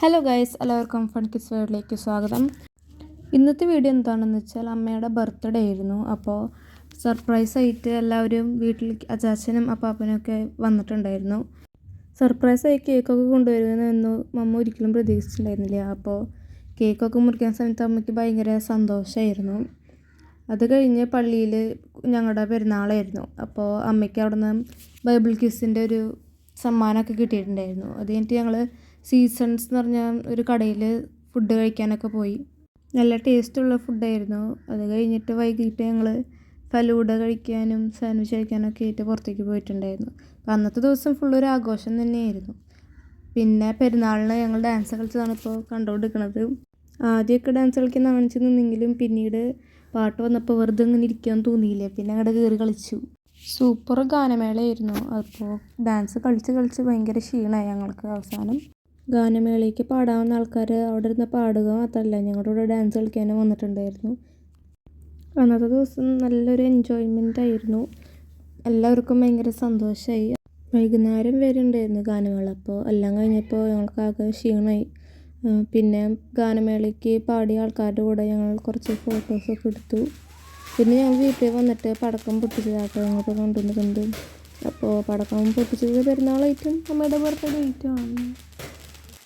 Hello guys എല്ലാവർക്കും fun kiss വേർഡിലേക്ക് സ്വാഗതം. ഇന്നത്തെ വീഡിയോ എന്താണെന്ന് വെച്ചാൽ അമ്മയുടെ ബർത്ത്ഡേ ആയിരുന്നു. അപ്പോൾ സർപ്രൈസ് ആയിട്ട് എല്ലാവരും വീട്ടിൽ അച്ചാച്ചനും അപ്പാപ്പനൊക്കെ വന്നിട്ടുണ്ടായിരുന്നു. സർപ്രൈസായി കേക്കൊക്കെ കൊണ്ടുവരുമെന്നു അമ്മ ഒരിക്കലും പ്രതീക്ഷിച്ചിട്ടുണ്ടായിരുന്നില്ല. അപ്പോൾ കേക്കൊക്കെ മുറിക്കാൻ സമയത്ത് അമ്മയ്ക്ക് ഭയങ്കര സന്തോഷമായിരുന്നു അത് കഴിഞ്ഞ് പള്ളിയിൽ ഞങ്ങളുടെ പെരുന്നാളായിരുന്നു. അപ്പോൾ അമ്മയ്ക്ക് അവിടെ നിന്ന് ബൈബിൾ ക്യൂസിന്റെ ഒരു സമ്മാനമൊക്കെ കിട്ടിയിട്ടുണ്ടായിരുന്നു. അത് കഴിഞ്ഞിട്ട് ഞങ്ങൾ സീസൺസ് എന്ന് പറഞ്ഞ ഒരു കടയിൽ ഫുഡ് കഴിക്കാനൊക്കെ പോയി. നല്ല ടേസ്റ്റുള്ള ഫുഡായിരുന്നു അത് കഴിഞ്ഞിട്ട് വൈകിട്ട് ഞങ്ങൾ ഫലൂഡ കഴിക്കാനും സാൻഡ്വിച്ച് കഴിക്കാനൊക്കെ ആയിട്ട് പുറത്തേക്ക് പോയിട്ടുണ്ടായിരുന്നു. അപ്പോൾ അന്നത്തെ ദിവസം ഫുൾ ഒരു ആഘോഷം തന്നെയായിരുന്നു. പിന്നെ പെരുന്നാളിന് ഞങ്ങൾ ഡാൻസ് കളിച്ചതാണ് ഇപ്പോൾ കണ്ടുകൊണ്ടിരിക്കുന്നത്. ആദ്യമൊക്കെ ഡാൻസ് കളിക്കാൻ കാണിച്ചു നിന്നെങ്കിലും പിന്നീട് പാട്ട് വന്നപ്പോൾ വെറുതെ ഇങ്ങനെ ഇരിക്കാൻ തോന്നിയില്ല? പിന്നെ അങ്ങോട്ട് കയറി കളിച്ചു. സൂപ്പർ ഗാനമേളയായിരുന്നു. അപ്പോൾ ഡാൻസ് കളിച്ച് കളിച്ച് ഭയങ്കര ക്ഷീണമായി ഞങ്ങൾക്ക് അവസാനം. ഗാനമേളയ്ക്ക് പാടാവുന്ന ആൾക്കാർ അവിടെ ഇരുന്ന് പാടുക മാത്രമല്ല ഞങ്ങളുടെ കൂടെ ഡാൻസ് കളിക്കാനും വന്നിട്ടുണ്ടായിരുന്നു. അന്നത്തെ ദിവസം നല്ലൊരു എൻജോയ്മെന്റ് ആയിരുന്നു. എല്ലാവർക്കും ഭയങ്കര സന്തോഷമായി വൈകുന്നേരം വരെ ഉണ്ടായിരുന്നു ഗാനമേള. അപ്പോൾ എല്ലാം കഴിഞ്ഞപ്പോൾ ഞങ്ങൾക്ക് ആകെ ക്ഷീണമായി. പിന്നെ ഗാനമേളയ്ക്ക് പാടിയ ആൾക്കാരുടെ കൂടെ ഞങ്ങൾ കുറച്ച് ഫോട്ടോസൊക്കെ എടുത്തു. പിന്നെ ഞങ്ങൾ വീട്ടിൽ വന്നിട്ട് പടക്കം പൊട്ടിച്ചതാട്ടോ ഞങ്ങൾക്ക് കൊണ്ടുവന്നിട്ടുണ്ട് അപ്പോൾ പടക്കം പൊട്ടിച്ചത് പെരുന്നാളായിട്ടും അമ്മയുടെ ബർത്ത്ഡേ ആയിട്ടുമാണ്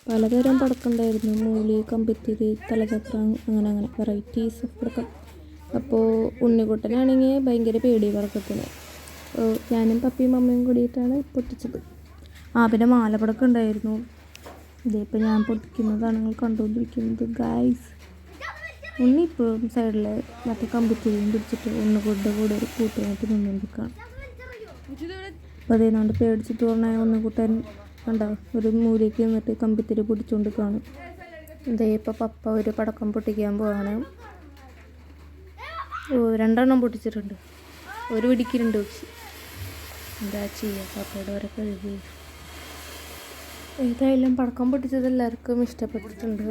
പലതരം പടക്കം ഉണ്ടായിരുന്നു. മൂലി കമ്പിത്തിരി തലചക്രം അങ്ങനെ അങ്ങനെ വെറൈറ്റീസ് ഓഫ് പടക്കം. അപ്പോൾ ഉണ്ണിക്കുട്ടനാണെങ്കിൽ ഭയങ്കര പേടി വർക്കത്തിന് ഞാനും പപ്പിയും അമ്മയും കൂടിയിട്ടാണ് പൊട്ടിച്ചത്. ആ പിന്നെ മാലപ്പടക്കം ഉണ്ടായിരുന്നു. ഇതിപ്പോൾ ഞാൻ പൊട്ടിക്കുന്നതാണ് നിങ്ങൾ കണ്ടുകൊണ്ടിരിക്കുന്നത് ഗായ്സ് ഉണ്ണി ഇപ്പോഴും സൈഡിൽ മറ്റേ കമ്പിത്തിരിയും പിടിച്ചിട്ട് ഉണ്ണിക്കുട്ടന്റെ കൂടെ ഒരു കൂട്ടുകാരായിട്ട് നിന്നുകൊണ്ടിരിക്കുകയാണ് അപ്പോൾ അതേതാണ്ട് പേടിച്ചിട്ട് പറഞ്ഞാൽ ഉണ്ണിക്കുട്ടൻ കണ്ട ഒരു മൂലയ്ക്ക് നിന്നിട്ട് കമ്പിത്തിരി പിടിച്ചുകൊണ്ട് കാണും ഇതേ ഇപ്പോൾ പപ്പ ഒരു പടക്കം പൊട്ടിക്കാൻ പോവാണ്. ഓ രണ്ടെണ്ണം പൊട്ടിച്ചിട്ടുണ്ട്. ഒരു പിടിക്കലുണ്ട് പക്ഷി എന്താ ചെയ്യുക പപ്പയുടെ വരെ കഴുകി. ഏതായാലും പടക്കം പൊട്ടിച്ചത് എല്ലാവർക്കും ഇഷ്ടപ്പെട്ടിട്ടുണ്ട്.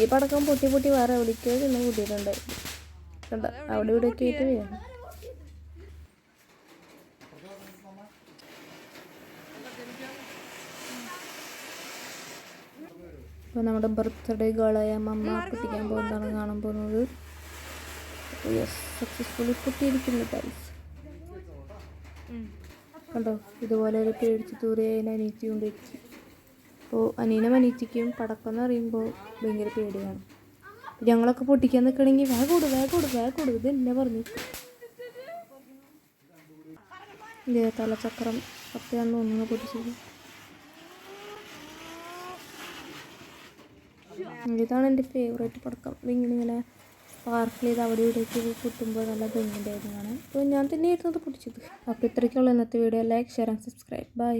ഈ പടക്കം പൊട്ടി പൊട്ടി വേറെ എവിടേക്കോ ചെന്ന് കൂട്ടിയിട്ടുണ്ടായിരുന്നു കണ്ട അവിടെ ഇവിടെയൊക്കെ ആയിട്ട് വീഴാം. അപ്പോൾ നമ്മുടെ ബർത്ത്ഡേ ഗേളായ മമ്മ പൊട്ടിക്കാൻ പോകുന്നതാണ് കാണാൻ പോകുന്നത്. യെസ് സക്സസ്ഫുള്ളി പൊട്ടിയിരിക്കുന്നു ഗൈസ് കണ്ടോ? ഇതുപോലെ ഒരു പേടിച്ച് തൂറി അതിന് അനീറ്റി കൊണ്ടിരിക്കും. അപ്പോൾ അനീനും അനീറ്റിക്കും പടക്കം എന്ന് പറയുമ്പോൾ ഭയങ്കര പേടിയാണ്. ഞങ്ങളൊക്കെ പൊട്ടിക്കാൻ നിൽക്കണമെങ്കിൽ വേഗം കൊടു വേഗം കൊടു വേഗം കൊടു ഇത് എന്നെ പറഞ്ഞു. തലച്ചക്രം പത്തയാന്ന് തോന്നുന്നു പൊട്ടിച്ചത് ഇതാണ് എന്റെ ഫേവറേറ്റ് പടക്കം. ഇതിങ്ങനെ ഇങ്ങനെ സ്പാർക്കിൾ ചെയ്ത് അവിടെ ഇവിടേക്ക് കുട്ടുമ്പോൾ നല്ല ഭംഗിയുണ്ടായിരുന്നു കാണാൻ. അപ്പോൾ ഞാൻ തന്നെയായിരുന്നു അത് പൊട്ടിച്ചത് അപ്പോൾ ഇത്രയ്ക്കുള്ള ഇന്നത്തെ video like share and subscribe bye